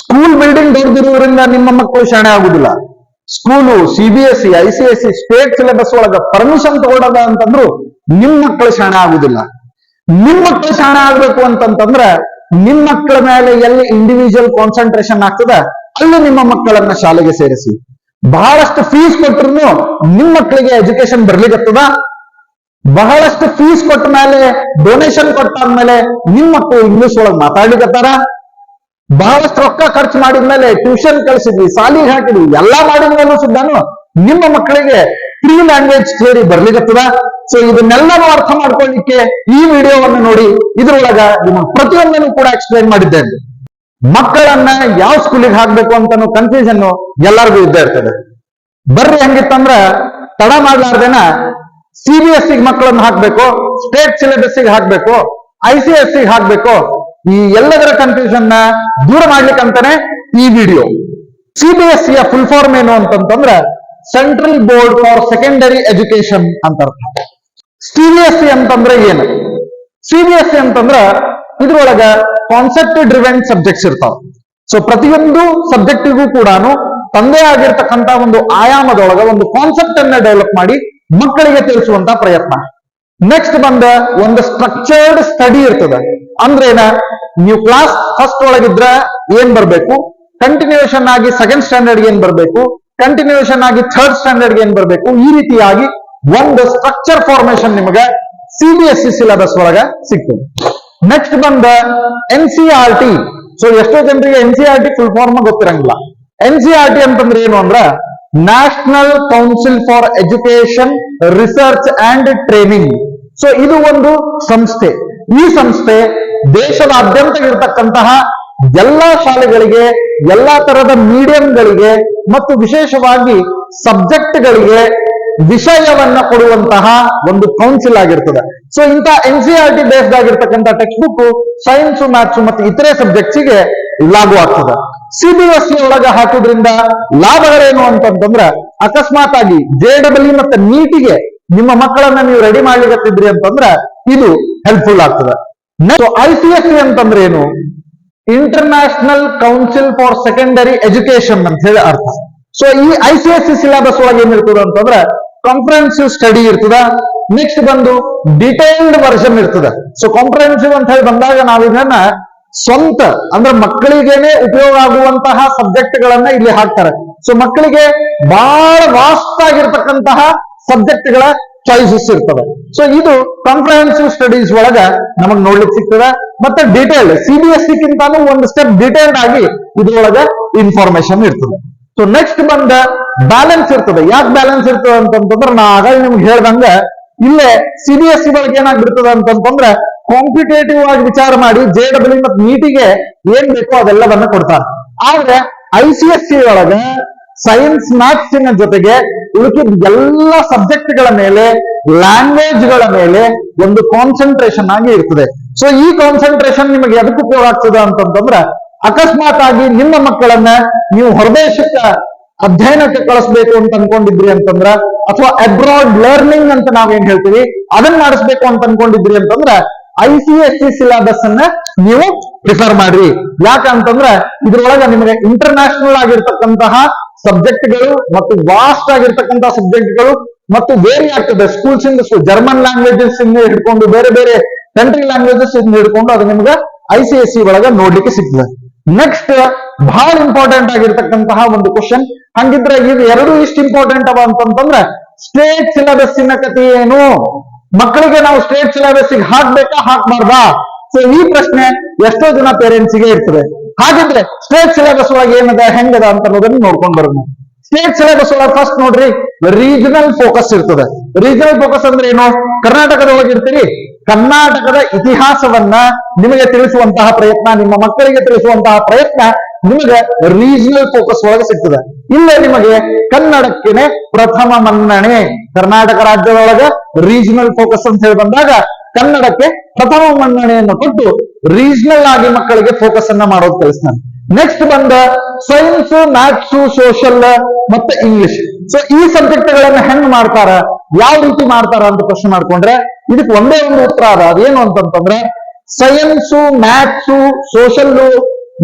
School building ದೊಡ್ಡದಿರುವುದರಿಂದ ನಿಮ್ಮ ಮಕ್ಕಳು ಶಾಣೆ ಆಗುದಿಲ್ಲ. School C B S C I C S C state syllabus ಒಳಗ ಪರ್ಮಿಷನ್ ತಗೊಳ್ಳೋದ ಅಂತಂದ್ರು ನಿಮ್ ಮಕ್ಕಳು ಶಾಣೆ ಆಗುದಿಲ್ಲ. ನಿಮ್ ಮಕ್ಕಳು ಶಾಣೆ ಆಗ್ಬೇಕು ಅಂತಂತಂದ್ರ ನಿಮ್ ಮಕ್ಕಳ ಮೇಲೆ ಎಲ್ಲಿ ಇಂಡಿವಿಜುವಲ್ ಕಾನ್ಸಂಟ್ರೇಷನ್ ಆಗ್ತದ, ಅಲ್ಲಿ ನಿಮ್ಮ ಮಕ್ಕಳನ್ನ ಶಾಲೆಗೆ ಸೇರಿಸಿ. ಬಹಳಷ್ಟು ಫೀಸ್ ಕೊಟ್ಟರು ನಿಮ್ ಮಕ್ಕಳಿಗೆ ಎಜುಕೇಶನ್ ಬರ್ಲಿಕ್ಕತ್ತದ ಬಹಳಷ್ಟು ಫೀಸ್ ಕೊಟ್ಟ ಮೇಲೆ ಡೊನೇಷನ್ ಕೊಟ್ಟಾದ್ಮೇಲೆ ನಿಮ್ ಮಕ್ಕಳು ಇಂಗ್ಲಿಷ್ ಒಳಗ್ ಮಾತಾಡ್ಲಿಕತ್ತಾರ ಬಹಳಷ್ಟು ರೊಕ್ಕ ಖರ್ಚು ಮಾಡಿದ್ಮೇಲೆ ಟ್ಯೂಷನ್ ಕಳಿಸಿದ್ವಿ, ಸಾಲಿಗೆ ಹಾಕಿದ್ವಿ, ಎಲ್ಲಾ ಮಾಡಿದ್ಮೇಲೂ ಸುದ್ದಾನು ನಿಮ್ಮ ಮಕ್ಕಳಿಗೆ ಪ್ರೀ ಲ್ಯಾಂಗ್ವೇಜ್ ಥಿಯರಿ ಬರ್ಲಿಕ್ಕತ್ತದ ಸೊ ಇದನ್ನೆಲ್ಲನೂ ಅರ್ಥ ಮಾಡ್ಕೊಳ್ಳಿಕ್ಕೆ ಈ ವಿಡಿಯೋವನ್ನು ನೋಡಿ, ಇದ್ರೊಳಗ ನಿಮ್ಮ ಪ್ರತಿಯೊಂದನ್ನು ಕೂಡ ಎಕ್ಸ್ಪ್ಲೈನ್ ಮಾಡಿದ್ದೇನೆ ಮಕ್ಕಳನ್ನ ಯಾವ ಸ್ಕೂಲಿಗೆ ಹಾಕ್ಬೇಕು ಅಂತಾನು ಕನ್ಫ್ಯೂಷನ್ ಎಲ್ಲರಿಗೂ ಇದ್ದೇ ಇರ್ತದೆ. ಬರ್ರಿ ಹೆಂಗಿತ್ತಂದ್ರ ತಡ ಮಾಡ್ಲಾರ್ದೇನ ಸಿ ಬಿ ಎಸ್ ಮಕ್ಕಳನ್ನ ಹಾಕ್ಬೇಕು ಸ್ಟೇಟ್ ಸಿಲೆಬಸ್ ಹಾಕ್ಬೇಕು ಐ ಸಿ ಎಸ್ ಹಾಕ್ಬೇಕು ಈ ಎಲ್ಲದರ ಕನ್ಫ್ಯೂಷನ್ನ ದೂರ ಮಾಡ್ಲಿಕ್ಕಂತಾನೆ ಈ ವಿಡಿಯೋ ಸಿ ಬಿ ಎಸ್ ಸಿಯ ಫುಲ್ ಫಾರ್ಮ್ ಏನು ಅಂತಂತಂದ್ರೆ central board for secondary education ಅಂತ ಅರ್ಥ ಸಿ ಬಿ ಎಸ್ ಸಿ ಅಂತಂದ್ರೆ ಏನು? ಸಿ ಬಿ ಎಸ್ ಸಿ ಅಂತಂದ್ರ, ಇದ್ರೊಳಗ ಕಾನ್ಸೆಪ್ಟ್ ಡ್ರಿವೆನ್ ಸಬ್ಜೆಕ್ಟ್ಸ್ ಇರ್ತಾವ. ಸೊ ಪ್ರತಿಯೊಂದು ಸಬ್ಜೆಕ್ಟಿಗೂ ಕೂಡ ತಂದೆ ಆಗಿರ್ತಕ್ಕಂತ ಒಂದು ಆಯಾಮದೊಳಗ ಒಂದು ಕಾನ್ಸೆಪ್ಟ್ ಅನ್ನ ಡೆವಲಪ್ ಮಾಡಿ ಮಕ್ಕಳಿಗೆ ತಿಳಿಸುವಂತ ಪ್ರಯತ್ನ. ನೆಕ್ಸ್ಟ್ ಬಂದ ಒಂದು ಸ್ಟ್ರಕ್ಚರ್ಡ್ ಸ್ಟಡಿ ಇರ್ತದೆ. ಅಂದ್ರೇನ ನೀವು ಕ್ಲಾಸ್ ಫಸ್ಟ್ ಒಳಗಿದ್ರ ಏನ್ ಬರ್ಬೇಕು? ಕಂಟಿನ್ಯೂಷನ್ ಆಗಿ ಸೆಕೆಂಡ್ ಸ್ಟ್ಯಾಂಡರ್ಡ್ ಏನ್ ಬರ್ಬೇಕು? ಕಂಟಿನ್ಯೂಷನ್ ಆಗಿ ಥರ್ಡ್ ಸ್ಟ್ಯಾಂಡರ್ಡ್ ಏನ್ ಬರ್ಬೇಕು? ಈ ರೀತಿಯಾಗಿ ಒಂದು ಸ್ಟ್ರಕ್ಚರ್ ಫಾರ್ಮೇಶನ್ ನಿಮಗೆ C B S C syllabus ಒಳಗ ಸಿಗ್ತದೆ. ನೆಕ್ಸ್ಟ್ ಬಂದ N C R T so ಎಷ್ಟೋ ಜನರಿಗೆ N C R T full form ಗೊತ್ತಿರಂಗಿಲ್ಲ. N C R T ಅಂತಂದ್ರೆ ಏನು ಅಂದ್ರ national council for education research and training so ಇದು ಒಂದು ಸಂಸ್ಥೆ. ಈ ಸಂಸ್ಥೆ ದೇಶದಾದ್ಯಂತ ಇರತಕ್ಕಂತಹ ಎಲ್ಲಾ ಶಾಲೆಗಳಿಗೆ, ಎಲ್ಲಾ ತರದ ಮೀಡಿಯಂಗಳಿಗೆ ಮತ್ತು ವಿಶೇಷವಾಗಿ ಸಬ್ಜೆಕ್ಟ್ಗಳಿಗೆ ವಿಷಯವನ್ನ ಕೊಡುವಂತಹ ಒಂದು ಕೌನ್ಸಿಲ್ ಆಗಿರ್ತದೆ. ಸೊ ಇಂಥ N C R T based ಆಗಿರ್ತಕ್ಕಂಥ ಟೆಕ್ಸ್ಟ್ ಬುಕ್ ಸೈನ್ಸ್ ಮ್ಯಾಥ್ಸ್ ಮತ್ತು ಇತರೆ ಸಬ್ಜೆಕ್ಟ್ಸ್ಗೆ ಲಾಗು ಆಗ್ತದೆ. ಸಿ ಬಿ ಎಸ್ ಸಿ ಒಳಗ ಹಾಕೋದ್ರಿಂದ ಲಾಭಗಳೇನು ಅಂತಂತಂದ್ರ ಅಕಸ್ಮಾತ್ ಆಗಿ ಜೆ ಡಬ್ಲ್ಯೂ ಮತ್ತೆ ನೀಟಿಗೆ ನಿಮ್ಮ ಮಕ್ಕಳನ್ನ ನೀವು ರೆಡಿ ಮಾಡ್ಲಿಕ್ಕತ್ತಿದ್ರಿ ಅಂತಂದ್ರ ಇದು ಹೆಲ್ಪ್ಫುಲ್ ಆಗ್ತದೆ. ಐ ಸಿ ಎಸ್ ಸಿ ಅಂತಂದ್ರೆ ಏನು? International council for secondary education ಅಂತ ಹೇಳಿ ಅರ್ಥ. ಸೊ ಈ I C S C syllabus ಒಳಗೆ ಏನಿರ್ತದ ಅಂತಂದ್ರೆ ಕಾಂಪ್ರಹೆನ್ಸಿವ್ ಸ್ಟಡಿ ಇರ್ತದ. ನೆಕ್ಸ್ಟ್ ಬಂದು ಡಿಟೇಲ್ಡ್ ವರ್ಷನ್ ಇರ್ತದ. ಸೊ ಕಾಂಪ್ರಹೆನ್ಸಿವ್ ಅಂತ ಹೇಳಿ ಬಂದಾಗ ನಾವು ಇದನ್ನ ಸ್ವಂತ, ಅಂದ್ರೆ ಮಕ್ಕಳಿಗೇನೆ ಉಪಯೋಗ ಆಗುವಂತಹ ಸಬ್ಜೆಕ್ಟ್ ಗಳನ್ನ ಇಲ್ಲಿ ಹಾಕ್ತಾರೆ. ಸೊ ಮಕ್ಕಳಿಗೆ ಬಹಳ ವಾಸ್ಟ್ ಆಗಿರ್ತಕ್ಕಂತಹ ಸಬ್ಜೆಕ್ಟ್ಗಳ ಚಾಯ್ಸಸ್ ಇರ್ತವೆ. ಸೊ ಇದು ಕಾಂಪ್ರಹೆನ್ಸಿವ್ ಸ್ಟಡೀಸ್ ಒಳಗ ನಮಗ್ ನೋಡ್ಲಿಕ್ಕೆ ಸಿಗ್ತದೆ. ಮತ್ತೆ ಡೀಟೇಲ್ಡ್ ಎಸ್ ಸಿಕ್ಕಿಂತಾನು ಒಂದು ಸ್ಟೆಪ್ ಡೀಟೇಲ್ಡ್ ಆಗಿ ಇದ್ರೊಳಗ ಇನ್ಫಾರ್ಮೇಶನ್ ಇರ್ತದೆ. ಸೊ ನೆಕ್ಸ್ಟ್ ಬಂದ ಬ್ಯಾಲೆನ್ಸ್ ಇರ್ತದೆ. ಯಾಕೆ ಬ್ಯಾಲೆನ್ಸ್ ಇರ್ತದೆ ಅಂತಂತಂದ್ರೆ, ನಾ ಆಗ ನಿಮ್ಗೆ ಹೇಳ್ದಂಗ, ಇಲ್ಲೇ ಸಿ ಬಿ ಎಸ್ ಸಿ ಒಳಗೆ ಏನಾಗ್ಬಿಡ್ತದೆ ಅಂತಂತಂದ್ರೆ ಕಾಂಪಿಟೇಟಿವ್ ಆಗಿ ವಿಚಾರ ಮಾಡಿ ಜೆ ಡಬ್ಲ್ಯೂ ಮತ್ತು ನೀಟಿಗೆ ಏನ್ ಬೇಕೋ ಅದೆಲ್ಲವನ್ನ ಕೊಡ್ತಾರೆ. ಆದ್ರೆ ಐ ಸಿ ಎಸ್ ಸಿ ಒಳಗ ಸೈನ್ಸ್ ಮ್ಯಾಥ್ಸಿನ ಜೊತೆಗೆ ಉಳಿಕಿದ ಎಲ್ಲ ಸಬ್ಜೆಕ್ಟ್ಗಳ ಮೇಲೆ ಲ್ಯಾಂಗ್ವೇಜ್ಗಳ ಮೇಲೆ ಒಂದು ಕಾನ್ಸಂಟ್ರೇಷನ್ ಆಗಿ ಇರ್ತದೆ. ಸೊ ಈ ಕಾನ್ಸಂಟ್ರೇಷನ್ ನಿಮಗೆ ಎದಕ್ಕೆ ಉಪಯೋಗ ಆಗ್ತದ ಅಂತಂತಂದ್ರೆ ಅಕಸ್ಮಾತ್ ಆಗಿ ನಿಮ್ಮ ಮಕ್ಕಳನ್ನ ನೀವು ಹೊರದೇಶಕ್ಕ ಅಧ್ಯಯನಕ್ಕೆ ಕಳಿಸ್ಬೇಕು ಅಂತ ಅನ್ಕೊಂಡಿದ್ರಿ ಅಂತಂದ್ರ, ಅಥವಾ ಅಬ್ರಾಡ್ ಲರ್ನಿಂಗ್ ಅಂತ ನಾವೇನ್ ಹೇಳ್ತೀವಿ, ಅದನ್ನ ಮಾಡಿಸ್ಬೇಕು ಅಂತ ಅನ್ಕೊಂಡಿದ್ರಿ ಅಂತಂದ್ರ I C S C syllabus ಅನ್ನ ನೀವು ಪ್ರಿಫರ್ ಮಾಡ್ರಿ. ಯಾಕಂತಂದ್ರೆ ಇದ್ರೊಳಗೆ ನಿಮಗೆ ಇಂಟರ್ನ್ಯಾಷನಲ್ ಆಗಿರ್ತಕ್ಕಂತಹ ಸಬ್ಜೆಕ್ಟ್ಗಳು ಮತ್ತು ವಾಸ್ಟ್ ಆಗಿರ್ತಕ್ಕಂತಹ ಸಬ್ಜೆಕ್ಟ್ಗಳು ಮತ್ತು ವೇರಿ ಆಗ್ತದೆ. ಸ್ಕೂಲ್ಸ್ ಇಂದ ಜರ್ಮನ್ ಲ್ಯಾಂಗ್ವೇಜಸ್ ಇಂದ ಹಿಡ್ಕೊಂಡು ಬೇರೆ ಬೇರೆ ಕಂಟ್ರಿ ಲ್ಯಾಂಗ್ವೇಜಸ್ ಇಂದ ಹಿಡ್ಕೊಂಡು ಅದು ನಿಮ್ಗೆ ಐ ಸಿ ಎಸ್ ಸಿ ಒಳಗ ನೋಡ್ಲಿಕ್ಕೆ ಸಿಗ್ತದೆ. ನೆಕ್ಸ್ಟ್ ಬಹಳ ಇಂಪಾರ್ಟೆಂಟ್ ಆಗಿರ್ತಕ್ಕಂತಹ ಒಂದು ಕ್ವಶನ್ ಹಂಗಿದ್ರೆ ಇದು ಎರಡು ಇಷ್ಟು ಇಂಪಾರ್ಟೆಂಟ್ ಅವ ಅಂತಂತಂದ್ರೆ ಸ್ಟೇಟ್ ಸಿಲೆಬಸ್ಸಿನ ಕಥೆ ಏನು? ಮಕ್ಕಳಿಗೆ ನಾವು ಸ್ಟೇಟ್ ಸಿಲೆಬಸ್ ಹಾಕ್ಬೇಕಾ, ಹಾಕ್ಬಾರ್ದಾ? ಸೊ ಈ ಪ್ರಶ್ನೆ ಎಷ್ಟೋ ಜನ ಪೇರೆಂಟ್ಸ್ಗೆ ಇರ್ತದೆ. ಹಾಗಿದ್ರೆ ಸ್ಟೇಟ್ ಸಿಲೆಬಸ್ ಒಳಗೆ ಏನದ, ಹೆಂಗದ ಅಂತ ಅನ್ನೋದನ್ನ ನೋಡ್ಕೊಂಡ್ ಬರೋಣ. ಸ್ಟೇಟ್ ಸಿಲೆಬಸ್ ಒಳಗೆ ಫಸ್ಟ್ ನೋಡ್ರಿ ರೀಜನಲ್ ಫೋಕಸ್ ಇರ್ತದೆ. ರೀಜನಲ್ ಫೋಕಸ್ ಅಂದ್ರೆ ಏನು? ಕರ್ನಾಟಕದೊಳಗೆ ಇರ್ತೀರಿ. ಕರ್ನಾಟಕದ ಇತಿಹಾಸವನ್ನ ನಿಮಗೆ ತಿಳಿಸುವಂತಹ ಪ್ರಯತ್ನ, ನಿಮ್ಮ ಮಕ್ಕಳಿಗೆ ತಿಳಿಸುವಂತಹ ಪ್ರಯತ್ನ ನಿಮಗೆ ರೀಜನಲ್ ಫೋಕಸ್ ಒಳಗೆ ಸಿಗ್ತದೆ. ಇಲ್ಲೇ ನಿಮಗೆ ಕನ್ನಡಕ್ಕೇನೆ ಪ್ರಥಮ ಮನ್ನಣೆ. ಕರ್ನಾಟಕ ರಾಜ್ಯದೊಳಗೆ ರೀಜನಲ್ ಫೋಕಸ್ ಅಂತ ಹೇಳಿ ಬಂದಾಗ ಕನ್ನಡಕ್ಕೆ ಪ್ರಥಮ ಮನ್ನಣೆಯನ್ನು ಕೊಟ್ಟು ರೀಜನಲ್ ಆಗಿ ಮಕ್ಕಳಿಗೆ ಫೋಕಸ್ ಅನ್ನ ಮಾಡೋದು ಕಲಿಸ್ತಾನೆ ನೆಕ್ಸ್ಟ್ ಬಂದ ಸೈನ್ಸ್ ಮ್ಯಾಥ್ಸ್ ಸೋಷಲ್ ಮತ್ತೆ ಇಂಗ್ಲಿಷ್ ಸೊ ಈ ಸಬ್ಜೆಕ್ಟ್ ಗಳನ್ನ ಹೆಂಗ್ ಮಾಡ್ತಾರ? ಯಾವ ರೀತಿ ಮಾಡ್ತಾರ ಅಂತ ಪ್ರಶ್ನೆ ಮಾಡ್ಕೊಂಡ್ರೆ, ಇದಕ್ಕೆ ಒಂದೇ ಒಂದು ಉತ್ತರ ಅದ. ಅದೇನು ಅಂತಂತಂದ್ರೆ ಸೈನ್ಸ್ ಮ್ಯಾಥ್ಸು ಸೋಷಲ್ಲು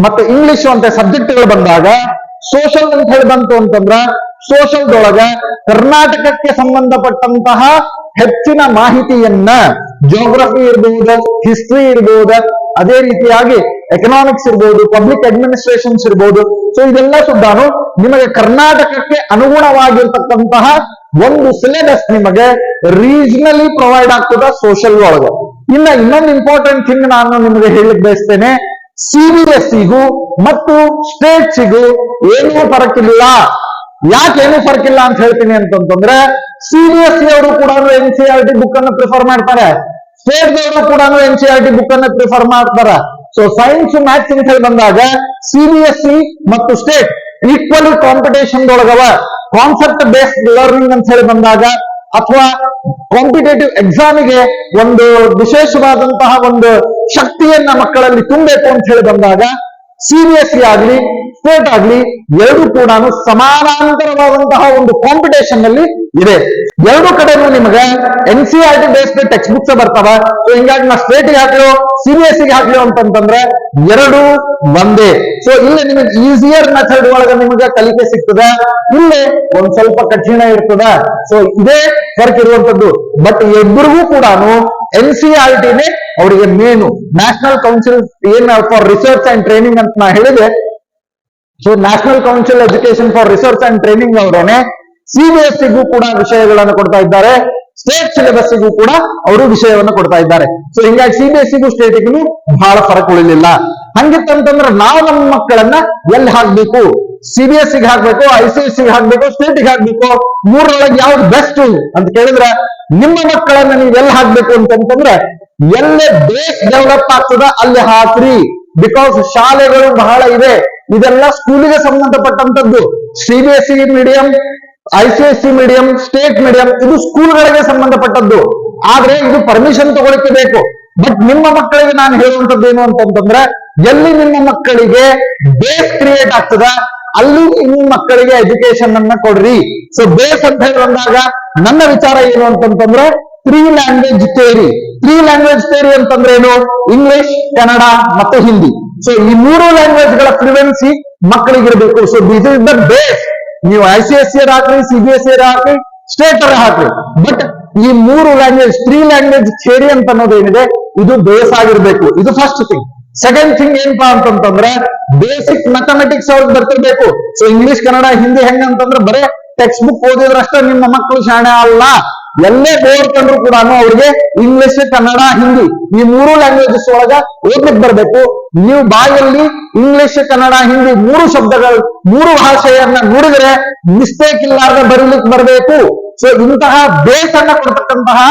ಮತ್ತೆ ಇಂಗ್ಲಿಷ್ ಅಂತ ಸಬ್ಜೆಕ್ಟ್ಗಳು ಬಂದಾಗ ಸೋಷಲ್ ಅಂತ ಹೇಳಿ ಬಂತು ಅಂತಂದ್ರ ಸೋಷಲ್ದೊಳಗ ಕರ್ನಾಟಕಕ್ಕೆ ಸಂಬಂಧಪಟ್ಟಂತಹ ಹೆಚ್ಚಿನ ಮಾಹಿತಿಯನ್ನ ಜೋಗ್ರಫಿ ಇರ್ಬಹುದು ಹಿಸ್ಟ್ರಿ ಇರ್ಬಹುದು ಅದೇ ರೀತಿಯಾಗಿ ಎಕನಾಮಿಕ್ಸ್ ಇರ್ಬೋದು ಪಬ್ಲಿಕ್ ಅಡ್ಮಿನಿಸ್ಟ್ರೇಷನ್ಸ್ ಇರ್ಬೋದು. ಸೊ ಇದೆಲ್ಲ ಸುದ್ದಾನು ನಿಮಗೆ ಕರ್ನಾಟಕಕ್ಕೆ ಅನುಗುಣವಾಗಿರ್ತಕ್ಕಂತಹ ಒಂದು ಸಿಲೆಬಸ್ ನಿಮಗೆ ರೀಜನಲಿ ಪ್ರೊವೈಡ್ ಆಗ್ತದ ಸೋಷಲ್ ಒಳಗ. ಇನ್ನ ಇನ್ನೊಂದು ಇಂಪಾರ್ಟೆಂಟ್ ಥಿಂಗ್ ನಾನು ನಿಮಗೆ ಹೇಳಕ್ ಬಯಸ್ತೇನೆ ಸಿಬಿಎಸ್ಸಿಗೂ ಮತ್ತು ಸ್ಟೇಟ್ಸಿಗೂ ಏನೂ ಫರಕಿಲ್ಲ ಯಾಕೆ ಫರ್ಕ್ ಇಲ್ಲ ಅಂತ ಹೇಳ್ತೀನಿ ಅಂತಂತಂದ್ರೆ ಸಿಬಿಎಸ್ಇ ಅವರು ಕೂಡ N C R T book ಅನ್ನು ಪ್ರಿಫರ್ ಮಾಡ್ತಾರೆ. ಸ್ಟೇಟ್ ದವರು ಕೂಡ N C R T book ಅನ್ನು ಪ್ರಿಫರ್ ಮಾಡ್ತಾರೆ. ಸೊ ಸೈನ್ಸ್ ಮ್ಯಾಥ್ಸ್ ಅಂತ ಹೇಳಿ ಬಂದಾಗ ಸಿಬಿಎಸ್ಇ ಮತ್ತು ಸ್ಟೇಟ್ ಈಕ್ವಲಿ ಕಾಂಪಿಟೇಷನ್ ಒಳಗವ ಕಾನ್ಸೆಪ್ಟ್ ಬೇಸ್ಡ್ ಲರ್ನಿಂಗ್ ಅಂತ ಹೇಳಿ ಬಂದಾಗ ಅಥವಾ ಕಾಂಪಿಟೇಟಿವ್ ಎಕ್ಸಾಮಿಗೆ ಒಂದು ವಿಶೇಷವಾದಂತಹ ಒಂದು ಶಕ್ತಿಯನ್ನ ಮಕ್ಕಳಲ್ಲಿ ತುಂಬಬೇಕು ಅಂತ ಹೇಳಿ ಬಂದಾಗ ಸಿಬಿಎಸ್ಸಿ ಆಗ್ಲಿ ಸ್ಟೇಟ್ ಆಗ್ಲಿ, ಎರಡು ಕೂಡ ಸಮಾನಾಂತರವಾದಂತಹ ಒಂದು ಕಾಂಪಿಟೇಷನ್ನಲ್ಲಿ ಇದೆ. ಎರಡು ಕಡೆನೂ ನಿಮಗೆ N C R T based text books ಬರ್ತಾವ. ಸೊ ಹಿಂಗಾಗಿ ನಾ ಸ್ಟೇಟ್ ಹಾಕ್ಲೋ ಸಿಬಿಎಸ್ಇಗೆ ಹಾಕ್ಲೋ ಅಂತಂತಂದ್ರೆ ಎರಡು ಒಂದೇ. ಸೊ ಇಲ್ಲಿ ನಿಮಗೆ ಈಸಿಯರ್ ಮೆಥಡ್ ಒಳಗ ನಿಮಗೆ ಕಲಿಕೆ ಸಿಗ್ತದ. ಇಲ್ಲಿ ಒಂದ್ ಸ್ವಲ್ಪ ಕಠಿಣ ಇರ್ತದ. ಸೊ ಇದೇ ಫರ್ಕ್ ಇರುವಂತದ್ದು. ಬಟ್ ಇಬ್ಬರಿಗೂ ಕೂಡ ಎನ್ ಸಿ ಆರ್ ಟಿನೇ ಅವರಿಗೆ ಮೇನು ನ್ಯಾಷನಲ್ ಕೌನ್ಸಿಲ್ ಏನ್ ಫಾರ್ ರಿಸರ್ಚ್ ಅಂಡ್ ಟ್ರೈನಿಂಗ್ ಅಂತ ನಾ ಹೇಳಿದೆ. So national council education for research and training ಅವರೇನೆ ಸಿಬಿಎಸ್ಸಿಗೂ ಕೂಡ ವಿಷಯಗಳನ್ನು ಕೊಡ್ತಾ ಇದ್ದಾರೆ. ಸ್ಟೇಟ್ ಸಿಲೆಬಸ್ಸಿಗೂ ಕೂಡ ಅವರು ವಿಷಯವನ್ನು ಕೊಡ್ತಾ ಇದ್ದಾರೆ. ಸೊ ಹಿಂಗಾಗಿ ಸಿಬಿಎಸ್ಸಿಗೂ ಸ್ಟೇಟಿಗೂ ಬಹಳ ಫರಕ್ ಉಳಿಲಿಲ್ಲ. ಹಂಗಿತ್ತಂತಂದ್ರೆ ನಾವು ನಮ್ಮ ಮಕ್ಕಳನ್ನ ಎಲ್ಲಿ ಹಾಕ್ಬೇಕು? ಸಿಬಿಎಸ್ಸಿಗೆ ಹಾಕ್ಬೇಕು ಐ ಸಿ ಎಸ್ ಹಾಕ್ಬೇಕು ಸ್ಟೇಟಿಗೆ ಹಾಕ್ಬೇಕು? ಮೂರರೊಳಗೆ ಯಾವ್ದು ಬೆಸ್ಟ್ ಅಂತ ಕೇಳಿದ್ರೆ ನಿಮ್ಮ ಮಕ್ಕಳನ್ನ ನೀವು ಎಲ್ಲಿ ಹಾಕ್ಬೇಕು ಅಂತಂತಂದ್ರೆ ಎಲ್ಲೇ ಬೇಸ್ ಡೆವಲಪ್ ಆಗ್ತದ, ಅಲ್ಲಿ ಹಾಕ್ರಿ ಬಿಕಾಸ್ ಶಾಲೆಗಳು ಬಹಳ ಇದೆ ಇದೆಲ್ಲ ಸ್ಕೂಲಿಗೆ ಸಂಬಂಧಪಟ್ಟಂತದ್ದು CBSE medium I C S C medium state medium ಇದು ಸ್ಕೂಲ್ಗಳಿಗೆ ಸಂಬಂಧಪಟ್ಟದ್ದು. ಆದ್ರೆ ಇದು ಪರ್ಮಿಷನ್ ತಗೊಳಕ್ಕೆ ಬೇಕು. ಬಟ್ ನಿಮ್ಮ ಮಕ್ಕಳಿಗೆ ನಾನು ಹೇಳುವಂತದ್ದು ಏನು ಅಂತಂತಂದ್ರೆ, ಎಲ್ಲಿ ನಿಮ್ಮ ಮಕ್ಕಳಿಗೆ ಬೇಸ್ ಕ್ರಿಯೇಟ್ ಆಗ್ತದ, ಅಲ್ಲಿ ನಿಮ್ಮ ಮಕ್ಕಳಿಗೆ ಎಜುಕೇಶನ್ ಅನ್ನ ಕೊಡ್ರಿ. ಸೊ ಬೇಸ್ ಅಂತ ಹೇಳಿ ಬಂದಾಗ, ನನ್ನ ವಿಚಾರ ಏನು ಅಂತಂತಂದ್ರೆ three language theory three language theory ಅಂತಂದ್ರೆ ಏನು? ಇಂಗ್ಲಿಷ್ ಕನ್ನಡ ಮತ್ತು ಹಿಂದಿ ಸೊ ಈ ಮೂರು ಲ್ಯಾಂಗ್ವೇಜ್ಗಳ proficiency ಮಕ್ಕಳಿಗಿರಬೇಕು. So this is the base ನೀವು ಐ ಸಿ ಎಸ್ ಸಿ ಹಾಕ್ರಿ ಸಿ ಬಿ ಎಸ್ ಸಿ ಹಾಕ್ರಿ ಸ್ಟೇಟ್ ಹಾಕ್ರಿ ಬಟ್ ಈ ಮೂರು ಲ್ಯಾಂಗ್ವೇಜ್ ತ್ರೀ ಲ್ಯಾಂಗ್ವೇಜ್ ಥಿಯರಿ ಅಂತ ಅನ್ನೋದೇನಿದೆ ಇದು ಬೇಸ್ ಆಗಿರ್ಬೇಕು. ಇದು ಫಸ್ಟ್ ಥಿಂಗ್ ಸೆಕೆಂಡ್ ಥಿಂಗ್ ಏನಪ್ಪಾ ಅಂತಂತಂದ್ರೆ ಬೇಸಿಕ್ ಮ್ಯಾಥಮೆಟಿಕ್ಸ್ ಅವ್ರಿಗೆ ಬರ್ತಿರ್ಬೇಕು. ಸೊ ಇಂಗ್ಲಿಷ್ ಕನ್ನಡ ಹಿಂದಿ ಹೆಂಗಂತಂದ್ರೆ ಬರೇ ಟೆಕ್ಸ್ಟ್ ಬುಕ್ ಓದಿದ್ರಷ್ಟೇ ನಿಮ್ಮ ಮಕ್ಕಳು ಶಾಣೆ ಅಲ್ಲ. ಎಲ್ಲೇ ಬೋರ್ಡ್ ಕಂಡ್ರು ಕೂಡ ಅವ್ರಿಗೆ ಇಂಗ್ಲಿಷ್ ಕನ್ನಡ ಹಿಂದಿ ಈ ಮೂರು ಲ್ಯಾಂಗ್ವೇಜಸ್ ಒಳಗ ಓದ್ಲಿಕ್ಕೆ ಬರ್ಬೇಕು. ನೀವು ಬಾಯಲ್ಲಿ ಇಂಗ್ಲಿಷ್ ಕನ್ನಡ ಹಿಂದಿ ಮೂರು ಶಬ್ದಗಳು, ಮೂರು ಭಾಷೆಯನ್ನ ನುಡಿದ್ರೆ ಮಿಸ್ಟೇಕ್ ಇಲ್ಲಾರ್ದೆ ಬರೀಲಿಕ್ಕೆ ಬರಬೇಕು. ಸೊ ಇಂತಹ ಬೇಸ್ ಅನ್ನ ಕೊಡ್ತಕ್ಕಂತಹ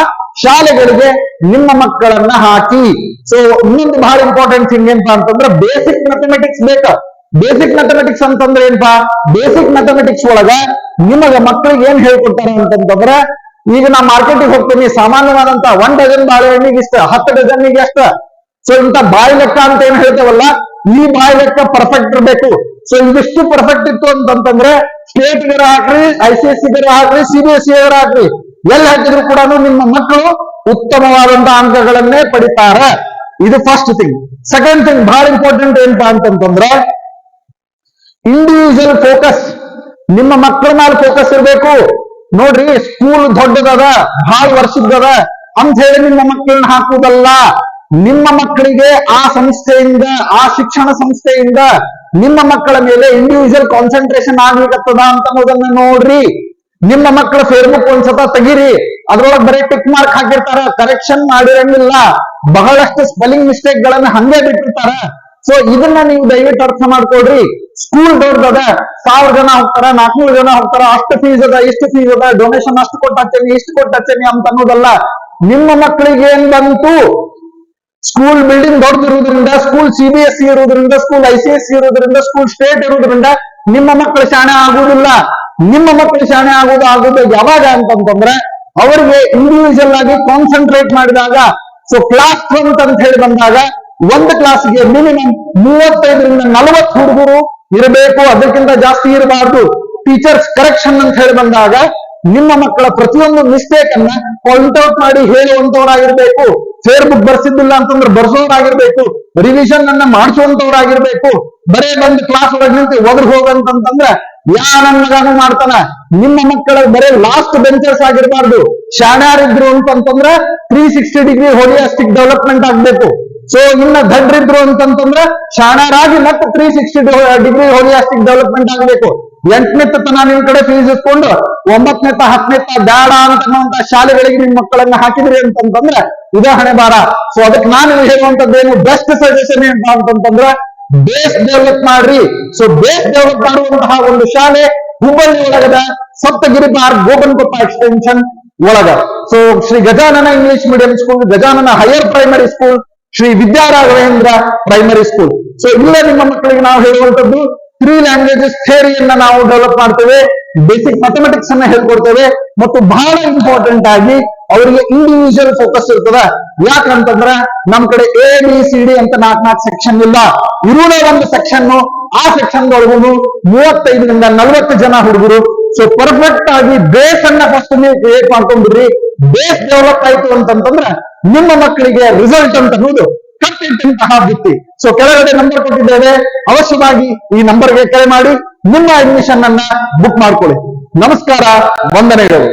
ಶಾಲೆಗಳಿಗೆ ನಿಮ್ಮ ಮಕ್ಕಳನ್ನ ಹಾಕಿ. ಸೊ ಇನ್ನೊಂದು ಬಹಳ ಇಂಪಾರ್ಟೆಂಟ್ ಥಿಂಗ್ ಅಂತಂದ್ರೆ ಬೇಸಿಕ್ ಮ್ಯಾಥಮೆಟಿಕ್ಸ್ ಬೇಕಾ. ಬೇಸಿಕ್ ಮ್ಯಾಥಮೆಟಿಕ್ಸ್ ಅಂತಂದ್ರೆ ಏನಪ್ಪಾ? ಬೇಸಿಕ್ ಮ್ಯಾಥಮೆಟಿಕ್ಸ್ ಒಳಗ ನಿಮಗ ಮಕ್ಕಳಿಗೆ ಏನ್ ಹೇಳ್ಕೊಡ್ತಾರೆ ಅಂತಂತಂದ್ರೆ ಈಗ ನಾ ಮಾರ್ಕೆಟಿಗೆ ಹೋಗ್ತೀನಿ, ಸಾಮಾನ್ಯವಾದಂತ ಒಂದ್ ಡಜನ್ ಬಾಳೆಹಣ್ಣಿಗೆ ಇಷ್ಟ, ಹತ್ತು ಡಜನ್ನಿಗೆ ಎಷ್ಟ ಸೊ ಇಂತ ಬಾಯಿ ಲೆಕ್ಕ ಅಂತ ಏನ್ ಹೇಳ್ತೇವಲ್ಲ, ಈ ಬಾಯಿ ಲೆಕ್ಕ ಪರ್ಫೆಕ್ಟ್ ಇರಬೇಕು. ಸೊ ಇದಿಷ್ಟು ಪರ್ಫೆಕ್ಟ್ ಇತ್ತು ಅಂತಂದ್ರೆ ಸ್ಟೇಟ್ ಗರ ಹಾಕ್ರಿ ಐ ಸಿ ಎಸ್ ಸಿ ಹಾಕ್ರಿ ಸಿ ಬಿ ಎಸ್ ಸಿ ಗರ ಹಾಕ್ರಿ. ಎಲ್ಲಿ ಹಾಕಿದ್ರು ಕೂಡ ನಿಮ್ಮ ಮಕ್ಕಳು ಉತ್ತಮವಾದಂತಹ ಅಂಕಗಳನ್ನೇ ಪಡಿತಾರೆ. ಇದು ಫಸ್ಟ್ ಥಿಂಗ್ ಸೆಕೆಂಡ್ ಥಿಂಗ್ ಬಹಳ ಇಂಪಾರ್ಟೆಂಟ್ ಏನಪ್ಪಾ ಅಂತಂತಂದ್ರೆ ಇಂಡಿವಿಜುವಲ್ ಫೋಕಸ್ ನಿಮ್ಮ ಮಕ್ಕಳ ಮೇಲೆ ಫೋಕಸ್ ಇರಬೇಕು. ನೋಡ್ರಿ ಸ್ಕೂಲ್ ದೊಡ್ಡದದ ಬಹಳ ವರ್ಷದ್ದದ. ಅಂತ ಹೇಳಿ ನಿಮ್ಮ ಮಕ್ಕಳನ್ನ ಹಾಕುವುದಲ್ಲ. ನಿಮ್ಮ ಮಕ್ಕಳಿಗೆ ಆ ಸಂಸ್ಥೆಯಿಂದ, ಆ ಶಿಕ್ಷಣ ಸಂಸ್ಥೆಯಿಂದ ನಿಮ್ಮ ಮಕ್ಕಳ ಮೇಲೆ ಇಂಡಿವಿಜುವಲ್ ಕಾನ್ಸಂಟ್ರೇಷನ್ ಆಗ್ಲಿಕ್ಕತ್ತದ ಅಂತ ಅನ್ನೋದನ್ನ ನೋಡ್ರಿ. ನಿಮ್ಮ ಮಕ್ಕಳ ಫೇಸ್ಬುಕ್ ಒಂದ್ಸತ ತೆಗೀರಿ. ಅದ್ರೊಳಗೆ ಬರೀ ಟಿಕ್ ಮಾರ್ಕ್ ಹಾಕಿರ್ತಾರ ಕರೆಕ್ಷನ್ ಮಾಡಿರಂಗಿಲ್ಲ. ಬಹಳಷ್ಟು ಸ್ಪೆಲ್ಲಿಂಗ್ ಮಿಸ್ಟೇಕ್ ಗಳನ್ನ ಹಂಗೆ ಬಿಟ್ಟಿರ್ತಾರ. ಸೊ ಇದನ್ನ ನೀವು ದಯವಿಟ್ಟು ಅರ್ಥ ಮಾಡ್ಕೊಡ್ರಿ ಸ್ಕೂಲ್ ದೊಡ್ಡದ ಸಾವಿರ ಜನ ಹೋಗ್ತಾರ, ನಾಲ್ಕುನೂರು ಜನ ಹೋಗ್ತಾರ, ಅಷ್ಟು ಫೀಸ್ ಅದ, ಇಷ್ಟು ಫೀಸ್ ಅದ ಡೊನೇಷನ್ ಅಷ್ಟು ಕೊಟ್ಟು ಹಚ್ಚೇನಿ, ಇಷ್ಟು ಕೊಟ್ಟು ಹಚ್ಚೇನಿ ಅಂತ ಅನ್ನೋದಲ್ಲ. ನಿಮ್ಮ ಮಕ್ಕಳಿಗೆ ಏನ್ ಬಂತು? ಸ್ಕೂಲ್ ಬಿಲ್ಡಿಂಗ್ ದೊಡ್ಡದಿರುವುದರಿಂದ ಸ್ಕೂಲ್ ಸಿ ಬಿ ಎಸ್ ಇರುವುದರಿಂದ ಸ್ಕೂಲ್ ಐ ಸಿ ಎಸ್ ಇರುವುದರಿಂದ ಸ್ಕೂಲ್ ಸ್ಟೇಟ್ ಇರುವುದರಿಂದ ನಿಮ್ಮ ಮಕ್ಕಳು ಶಾಣೆ ಆಗುವುದಿಲ್ಲ. ನಿಮ್ಮ ಮಕ್ಕಳು ಶಾಣೆ ಆಗುವುದು ಆಗುವುದು ಯಾವಾಗ ಅಂತಂತಂದ್ರೆ, ಅವರಿಗೆ ಇಂಡಿವಿಜುವಲ್ ಆಗಿ ಕಾನ್ಸಂಟ್ರೇಟ್ ಮಾಡಿದಾಗ ಸೊ ಕ್ಲಾಸ್ ಸ್ಟ್ರೆಂತ್ ಅಂತ ಹೇಳಿ ಬಂದಾಗ, ಒಂದು ಕ್ಲಾಸ್ಗೆ ಮಿನಿಮಮ್ ಮೂವತ್ತೈದರಿಂದ ನಲವತ್ತು ಹುಡುಗರು ಇರಬೇಕು, ಅದಕ್ಕಿಂತ ಜಾಸ್ತಿ ಇರಬಾರ್ದು. ಟೀಚರ್ಸ್ ಕರೆಕ್ಷನ್ ಅಂತ ಹೇಳಿ ಬಂದಾಗ ನಿಮ್ಮ ಮಕ್ಕಳ ಪ್ರತಿಯೊಂದು ಮಿಸ್ಟೇಕ್ ಅನ್ನ ಪಾಯಿಂಟ್ ಔಟ್ ಮಾಡಿ ಹೇಳುವಂತವರಾಗಿರ್ಬೇಕು. ಫೇರ್ ಬುಕ್ ಬರ್ಸಿದ್ದಿಲ್ಲ ಅಂತಂದ್ರೆ ಬರ್ಸೋರಾಗಿರ್ಬೇಕು. ರಿವಿಷನ್ ಅನ್ನ ಮಾಡಿಸುವಂತವ್ರಾಗಿರ್ಬೇಕು ಬರೇ ಬಂದು ಕ್ಲಾಸ್ ಒಳಗೆ ನಿಂತು ಒದ್ರ ಹೋಗಂತಂದ್ರೆ ಯಾ ಮಾಡ್ತಾನ? ನಿಮ್ಮ ಮಕ್ಕಳ ಬರೇ ಲಾಸ್ಟ್ ಬೆಂಚರ್ಸ್ ಆಗಿರಬಾರ್ದು. ಶಾಣ್ಯಾರಿದ್ರು ಅಂತಂತಂದ್ರೆ three sixty degree holistic development ಆಗ್ಬೇಕು. ಸೊ ಇನ್ನ ದಡ್ರಿದ್ರು ಅಂತಂತಂದ್ರೆ ಶಾಣರಾಗಿ ಮತ್ತೆ three sixty degree holistic development ಆಗಬೇಕು. ಎಂಟನೇ ತನ ನಿಮ್ ಕಡೆ ಫೀಸ್ ಇಸ್ಕೊಂಡು ಒಂಬತ್ತನೇ ಹತ್ತನೇ ಬೇಡ ಅಂತ ಶಾಲೆಗಳಿಗೆ ನಿಮ್ ಮಕ್ಕಳನ್ನ ಹಾಕಿದ್ರಿ ಅಂತಂತಂದ್ರೆ ಉದಾಹರಣೆ ಬಾರ. ಸೊ ಅದಕ್ಕೆ ನಾನು ಏನು ಬೆಸ್ಟ್ ಸಜೆಷನ್ ಏನ್ ಅಂತಂತಂದ್ರೆ ಬೇಸ್ ಡೆವಲಪ್ ಮಾಡ್ರಿ. ಸೊ ಬೇಸ್ ಡೆವಲಪ್ ಮಾಡುವಂತಹ ಒಂದು ಶಾಲೆ ಹುಬ್ಬಳ್ಳಿ ಒಳಗದ ಸಪ್ತಗಿರಿ ಪಾರ್ಕ್ ಗೋಪನ್ಕೊಪ್ಪ ಎಕ್ಸ್ಟೆನ್ಷನ್ ಒಳಗ. So Shri Gajanana English medium school Gajanana higher primary school Shri Vidyaraghavendra primary school so ಇಲ್ಲೇ ನಿಮ್ಮ ಮಕ್ಕಳಿಗೆ ನಾವು ಹೇಳುವಂತದ್ದು ತ್ರೀ ಲ್ಯಾಂಗ್ವೇಜಸ್ ಥಿಯರಿಯನ್ನ ನಾವು ಡೆವಲಪ್ ಮಾಡ್ತೇವೆ ಬೇಸಿಕ್ ಮ್ಯಾಥಮೆಟಿಕ್ಸ್ ಅನ್ನ ಹೇಳ್ಕೊಡ್ತೇವೆ, ಮತ್ತು ಬಹಳ ಇಂಪಾರ್ಟೆಂಟ್ ಆಗಿ ಅವರಿಗೆ ಇಂಡಿವಿಜುವಲ್ ಫೋಕಸ್ ಇರ್ತದ. ಯಾಕಂತಂದ್ರ ನಮ್ ಕಡೆ ಎ ಬಿ ಸಿ ಡಿ ಅಂತ ನಾಲ್ಕು ನಾಲ್ಕು ಸೆಕ್ಷನ್ ಇಲ್ಲ. ಇರುವುದೇ ಒಂದು ಸೆಕ್ಷನ್ ಆ ಸೆಕ್ಷನ್ ಒಳಗೂ ಮೂವತ್ತೈದರಿಂದ ನಲವತ್ತು ಜನ ಹುಡುಗರು. ಸೊ ಪರ್ಫೆಕ್ಟ್ ಆಗಿ ಬೇಸ್ ಅನ್ನ ಫಸ್ಟ್ ನೀವು ಕ್ರಿಯೇಟ್ ಮಾಡ್ಕೊಂಡ್ಬಿಡ್ರಿ. ಬೇಸ್ ಡೆವಲಪ್ ಆಯ್ತು ಅಂತಂತಂದ್ರೆ ನಿಮ್ಮ ಮಕ್ಕಳಿಗೆ ರಿಸಲ್ಟ್ ಅಂತ ಅನ್ನೋದು ಕಟ್ಟಿಟ್ಟಂತಹ ಬುತ್ತಿ ಸೊ ಕೆಳಗಡೆ ನಂಬರ್ ಕೊಟ್ಟಿದ್ದೇವೆ. ಅವಶ್ಯವಾಗಿ ಈ ನಂಬರ್ಗೆ ಕರೆ ಮಾಡಿ, ನಿಮ್ಮ ಅಡ್ಮಿಷನ್ ಅನ್ನ ಬುಕ್ ಮಾಡ್ಕೊಳ್ಳಿ. ನಮಸ್ಕಾರ, ವಂದನೆಗಳು.